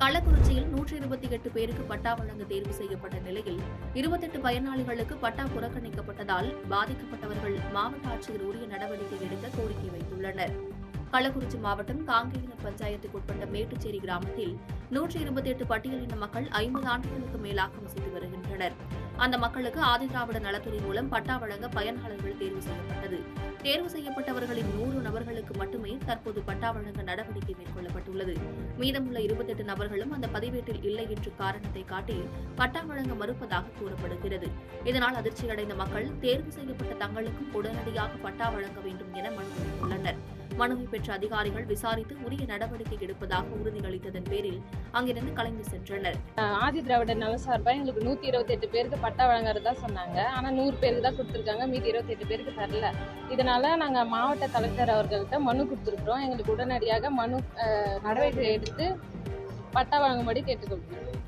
கள்ளக்குறிச்சியில் நூற்றி இருபத்தி எட்டு பேருக்கு பட்டா வழங்க தேர்வு செய்யப்பட்ட நிலையில் இருபத்தெட்டு பயனாளிகளுக்கு பட்டா புறக்கணிக்கப்பட்டதால் பாதிக்கப்பட்டவர்கள் மாவட்ட ஆட்சியர் உரிய நடவடிக்கை எடுக்க கோரிக்கை வைத்துள்ளனர். கள்ளக்குறிச்சி மாவட்டம் காங்கேயனர் பஞ்சாயத்துக்குட்பட்ட மேட்டுச்சேரி கிராமத்தில் நூற்றி இருபத்தி எட்டு பட்டியலின மக்கள் ஐம்பது ஆண்டுகளுக்கு மேலாக வசித்து வருகின்றனர். அந்த மக்களுக்கு ஆதிதிராவிட நலத்துறை மூலம் பட்டா வழங்க பயனாளர்கள் தேர்வு செய்யப்பட்டது. தேர்வு செய்யப்பட்டவர்களின் நூறு நபர்களுக்கு மட்டுமே தற்போது பட்டா வழங்க நடவடிக்கை மேற்கொள்ளப்பட்டுள்ளது. மீதமுள்ள இருபத்தெட்டு நபர்களும் அந்த பதிவேட்டில் இல்லை என்று காரணத்தை காட்டி பட்டா வழங்க மறுப்பதாக கூறப்படுகிறது. இதனால் அதிர்ச்சியடைந்த மக்கள் தேர்வு செய்யப்பட்ட தங்களுக்கும் உடனடியாக பட்டா வழங்க வேண்டும் என மனு மனுவை பெற்ற அதிகாரிகள் விசாரித்து உரிய நடவடிக்கை எடுப்பதாக உறுதியளித்ததன் பேரில் அங்கிருந்து கலைந்து சென்றனர். ஆதி திராவிடர் நல சார்பாக எங்களுக்கு நூற்றி இருபத்தெட்டு பேருக்கு பட்டா வழங்குறதா சொன்னாங்க. ஆனால் நூறு பேருக்கு தான் கொடுத்துருக்காங்க. மீதி இருபத்தெட்டு பேருக்கு தரல. இதனால நாங்கள் மாவட்ட கலெக்டர் அவர்கள்ட்ட மனு கொடுத்துருக்குறோம். எங்களுக்கு உடனடியாக மனு நடவடிக்கை எடுத்து பட்டா வழங்கும்படி கேட்டுக்கொள்கிறோம்.